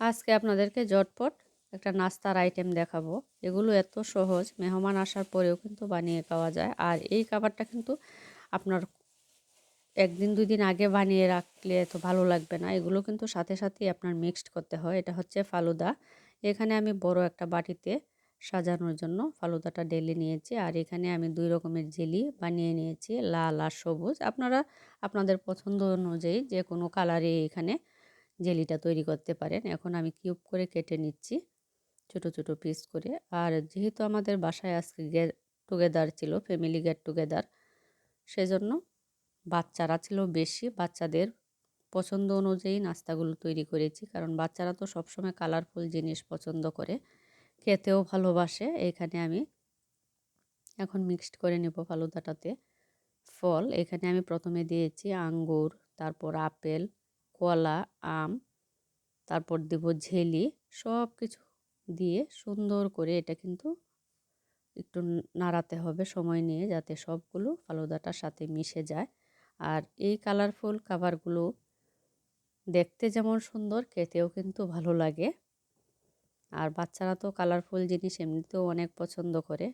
আজকে আপনাদেরকে ঝটপট একটা নাস্তার আইটেম দেখাবো। এগুলো এত সহজ, মেহমান আসার পরেও কিন্তু বানিয়ে খাওয়া যায়। আর এই খাবারটা কিন্তু আপনার একদিন দুই দিন আগে বানিয়ে রাখলে এত ভালো লাগবে না। এগুলো কিন্তু সাথে সাথেই আপনার মিক্সড করতে হয়। এটা হচ্ছে ফালুদা। এখানে আমি বড় একটা বাটিতে সাজানোর জন্য ফালুদাটা ডেলে নিয়েছি। আর এখানে আমি দুই রকমের জেলি বানিয়ে নিয়েছি, লাল আর সবুজ। আপনারা, আপনাদের পছন্দ অনুযায়ী যে কোনো কালারে এখানে জেলিটা তৈরি করতে পারেন। এখন আমি কিউব করে কেটে নিচ্ছি, ছোট ছোট পিস করে। আর যেহেতু আমাদের বাসায় আজকে গেট টুগেদার ছিল, ফ্যামিলি গেট টুগেদার, সেজন্য বাচ্চারা ছিল বেশি। বাচ্চাদের পছন্দ অনুযায়ী নাস্তাগুলো তৈরি করেছি, কারণ বাচ্চারা তো সবসময় কালারফুল জিনিস পছন্দ করে। খেতেও ভালোবাসে। এখানে আমি এখন মিক্সড করে নেব ফালুদাটাতে ফল। এখানে আমি প্রথমে দিয়েছি আঙ্গুর, তারপর আপেল কলা, আম, তারপর দেব ঝেলি সব কিছু দিয়ে সুন্দর করে এটা কিন্তু একটু নাড়াতে হবে, সময় নিয়ে যাতে সবগুলো ফালুদাটার সাথে মিশে যায়। আর এই কালারফুল খাবারগুলো দেখতে যেমন সুন্দর, খেতেও কিন্তু ভালো লাগে। আর বাচ্চারা তো কালারফুল জিনিস এমনিতেও অনেক পছন্দ করে।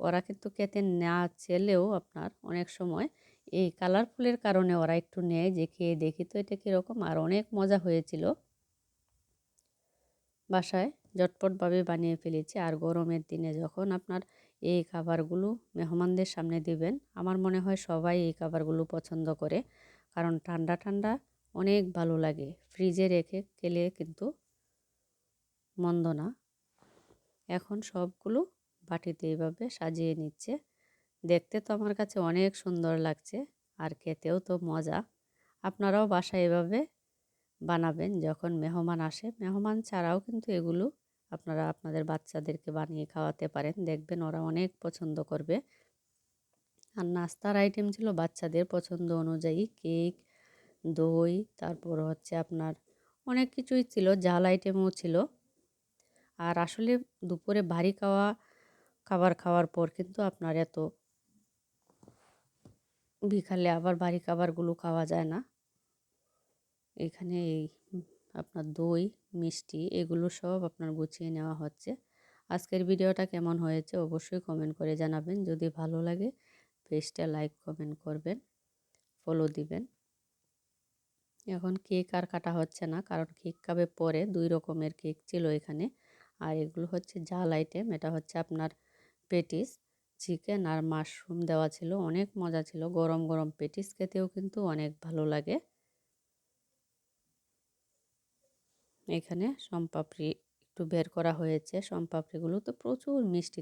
ওরা কিন্তু খেতে না চেলেও আপনার অনেক সময় এই কালারফুলের কারণে ওরা একটু নেয়, যে খেয়ে দেখি তো এটা কীরকম। আর অনেক মজা হয়েছিল। বাসায় ঝটপটভাবে বানিয়ে ফেলেছি। আর গরমের দিনে যখন আপনার এই খাবারগুলো মেহমানদের সামনে দিবেন, আমার মনে হয় সবাই এই খাবারগুলো পছন্দ করে। কারণ ঠান্ডা ঠান্ডা অনেক ভালো লাগে। ফ্রিজে রেখে খেলে কিন্তু মন্দ না। এখন সবগুলো বাটিতে এইভাবে সাজিয়ে নিচ্ছে। দেখতে তো আমার কাছে অনেক সুন্দর লাগছে, আর খেতেও তো মজা। আপনারাও বাসায় এভাবে বানাবেন যখন মেহমান আসে। মেহমান ছাড়াও কিন্তু এগুলো আপনারা আপনাদের বাচ্চাদেরকে বানিয়ে খাওয়াতে পারেন। দেখবেন ওরা অনেক পছন্দ করবে। আর নাস্তার আইটেম ছিল বাচ্চাদের পছন্দ অনুযায়ী কেক, দই, তারপর হচ্ছে আপনার অনেক কিছুই ছিল জাল আইটেমও ছিল। আর আসলে দুপুরে ভারী খাওয়া, খাবার খাওয়ার পর কিন্তু আপনার এত বিকালে আবার বাড়ি খাবারগুলো খাওয়া যায় না। এখানে এই আপনার দই, মিষ্টি এগুলো সব আপনার গুছিয়ে নেওয়া হচ্ছে। আজকের ভিডিওটা কেমন হয়েছে অবশ্যই কমেন্ট করে জানাবেন। যদি ভালো লাগে পেজটা লাইক কমেন্ট করবেন ফলো দিবেন। এখন কেক আর কাটা হচ্ছে না কারণ কেক কাবে পরে দুই রকমের কেক ছিল এখানে। আর এগুলো হচ্ছে জাল আইটেম এটা হচ্ছে আপনার পেটিস। চিকেন আর মাশরুম দেওয়া ছিল, অনেক মজা ছিল। গরম গরম পেটিস খেতেও কিন্তু অনেক ভালো লাগে। এখানে সম্পাপড়ি একটু বের করা হয়েছে। সম্পাপড়িগুলো তো প্রচুর মিষ্টি